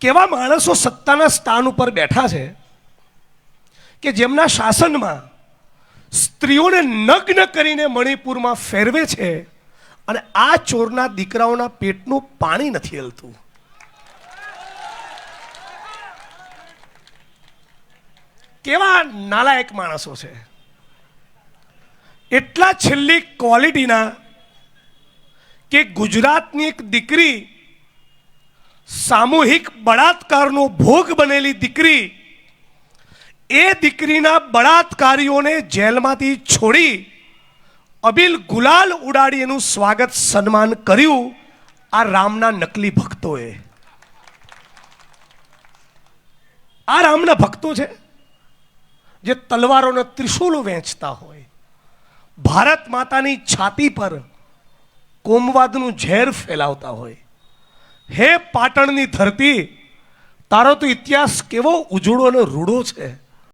કેવા માણસો સત્તાના સ્થાન ઉપર બેઠા છે કે જેમના શાસનમાં સ્ત્રીઓને નગ્ન કરીને મણિપુરમાં ફેરવે છે અને આ ચોરના દીકરાઓના પેટનું પાણી નથી હલતું. કેવા નાલાયક માણસો છે. એટલા છેલ્લી ક્વોલિટીના કે ગુજરાતની એક દીકરી સામૂહિક બળાત્કારનો ભોગ બનેલી દીકરી એ દીકરીના બળાત્કારીઓને જેલમાંથી છોડી અબિલ ગુલાલ ઉડાડી એનું સ્વાગત સન્માન કર્યું આ રામના નકલી ભક્તોએ. આ રામના ભક્તો છે, જે તલવારોને ત્રિશુલો વેચતા હોય. ભારત માતાની છાતી પર કોમવાદનું ઝેર ફેલાવતા હોય. હે પાટણની ધરતી તારો તો ઇતિહાસ કેવો ઉજળો અને રૂડો છે.